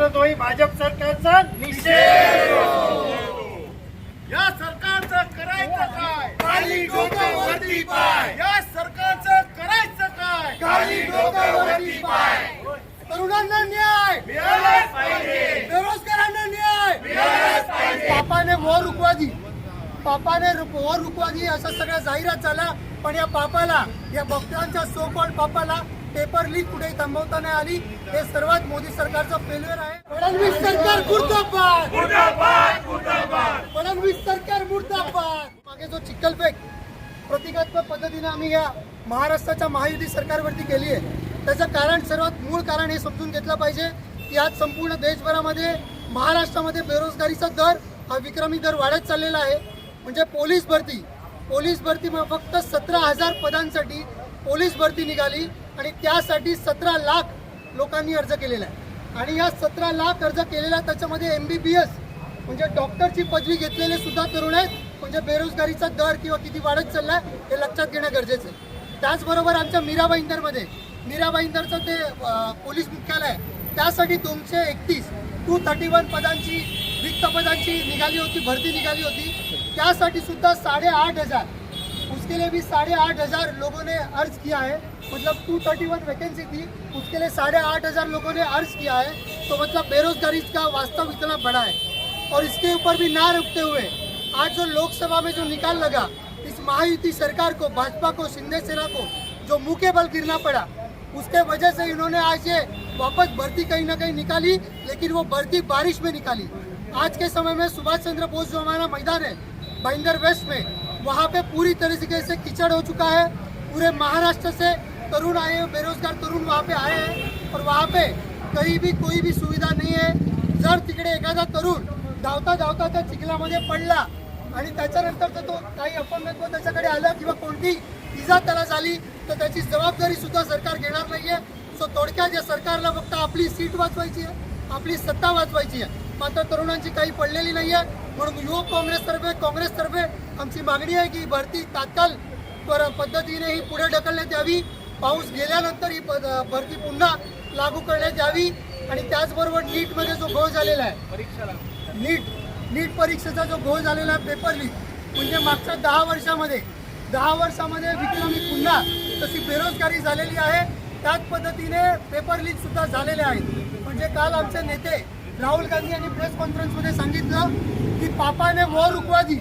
राष्ट्रद्रोही भाजप सरकारचा निषेध. या सरकारचं करायचं काय? खाली डोक्यावरती पाय. या सरकारचं करायचं काय? खाली डोक्यावरती पाय. तरुणांना न्याय. मिळालाच पाहिजे. बेरोजगारांना न्याय. मिळालाच पाहिजे. पापाने मोर रुकवादी पापाने मोर रुकवादी असा सगळ्या जाहिरात झाला. पण या पापाला या भक्तांच्या सोकॉल पापाला पेपर लीक कुठे थांबवता नाही आली. हे सर्वात मोदी सरकारचं फेल्युअर आहे. फडणवीस सरकार मुर्दाबाद. मुर्दाबाद मुर्दाबाद. फडणवीस सरकार मुर्दाबाद. मागे जो चिखलफेक प्रतिकात्मक पद्धतीने आम्ही या महाराष्ट्राच्या महायुती सरकारवरती केली आहे. त्याचं कारण सर्वात मूळ कारण हे समजून घेतलं पाहिजे की आज संपूर्ण देशभरामध्ये महाराष्ट्रामध्ये बेरोजगारीचा दर हा विक्रमी दर वाढत चाललेला आहे. म्हणजे पोलीस भरती. पोलीस भरती मग फक्त सतरा हजार पदांसाठी पोलीस भरती निघाली. आणि त्यासाठी सतरा लाख लोकांनी अर्ज केलेला आहे. आणि या सतरा लाख अर्ज केलेला त्याच्यामध्ये एम बी बी एस म्हणजे डॉक्टरची पदवी घेतलेले सुद्धा तरुण आहेत. म्हणजे बेरोजगारीचा दर किंवा किती वाढत चाललाय हे लक्षात घेणं गरजेचं आहे. त्याचबरोबर आमच्या मीरा इंदरमध्ये मीराबाई इंदरचं ते पोलीस मुख्यालय आहे. त्यासाठी दोनशे एकतीस टू थर्टी वन पदांची रिक्त पदांची निघाली होती भरती निघाली होती. त्यासाठी सुद्धा साडेआठ हजार उसके लिए भी साढ़े आठ हज़ार लोगों ने अर्ज़ किया है। मतलब टू थर्टी वन वैकेंसी थी, उसके लिए साढ़े आठ हज़ार लोगों ने अर्ज़ किया है। तो मतलब बेरोजगारी का वास्तव इतना बड़ा है। और इसके ऊपर भी ना रुकते हुए आज जो लोकसभा में जो निकाल लगा, इस महायुति सरकार को, भाजपा को, शिंदे सेना को, जो मुँह बल गिरना पड़ा, उसके वजह से इन्होंने आज ये वापस भर्ती कहीं ना कहीं निकाली, लेकिन वो भर्ती बारिश में निकाली। आज के समय में सुभाष चंद्र बोस जो हमारा मैदान है भाईंदर वेस्ट में वहाँ पे पूरी तरीके से कीचड़ हो चुका है। पूरे महाराष्ट्र से तरुण आए हैं, बेरोजगार तरुण वहाँ पे आए हैं और वहाँ पे कहीं भी कोई भी सुविधा नाही आहे जर तिकडे एखादा तरुण धावता धावता त्या चिखलामध्ये पडला आणि त्याच्यानंतर तो काही अपंगत्व त्याच्याकडे आलं किंवा कोणती इजा त्याला झाली तर त्याची जबाबदारी सुद्धा सरकार घेणार नाहीये. सो थोडक्यात या सरकारला फक्त आपली सीट वाचवायची आहे आपली सत्ता वाचवायची आहे. मात्र तरुणांची काही पडलेली नाही आहे म्हणून युवक काँग्रेसतर्फे काँग्रेसतर्फे आमची मागणी आहे की भरती तात्काळ पर- पद्धतीने ही पुढे ढकलण्यात यावी. पाऊस गेल्यानंतर ही भरती पुन्हा लागू करण्यात यावी आणि त्याचबरोबर नीटमध्ये जो घोळ झालेला आहे नीट नीट परीक्षेचा जो घोळ झालेला आहे पेपर लीक म्हणजे मागच्या दहा वर्षामध्ये दहा वर्षामध्ये विक्रमी पुन्हा तशी बेरोजगारी झालेली आहे. त्याच पद्धतीने पेपर लीक सुद्धा झालेले आहेत. म्हणजे काल आमचे नेते राहुल गांधी यांनी प्रेस कॉन्फरन्समध्ये सांगितलं की पापाने मोर रुकवादी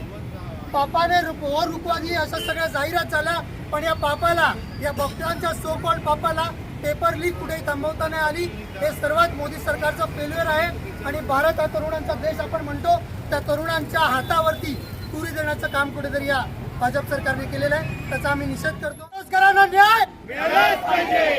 पापाने रुप मोर रुपवादी अशा सगळ्या जाहिरात झाल्या पण या पापाला या भक्तांच्या सोपण पापाला पेपर लीक कुठेही थांबवता नाही आली. हे सर्वात मोदी सरकारचं फेल्युअर आहे. आणि भारत हा तरुणांचा देश आपण म्हणतो त्या तरुणांच्या हातावरती तुरी देण्याचं काम कुठेतरी या भाजप सरकारने केलेलं आहे. त्याचा आम्ही निषेध करतो. रोजगारांना न्याय पाहिजे.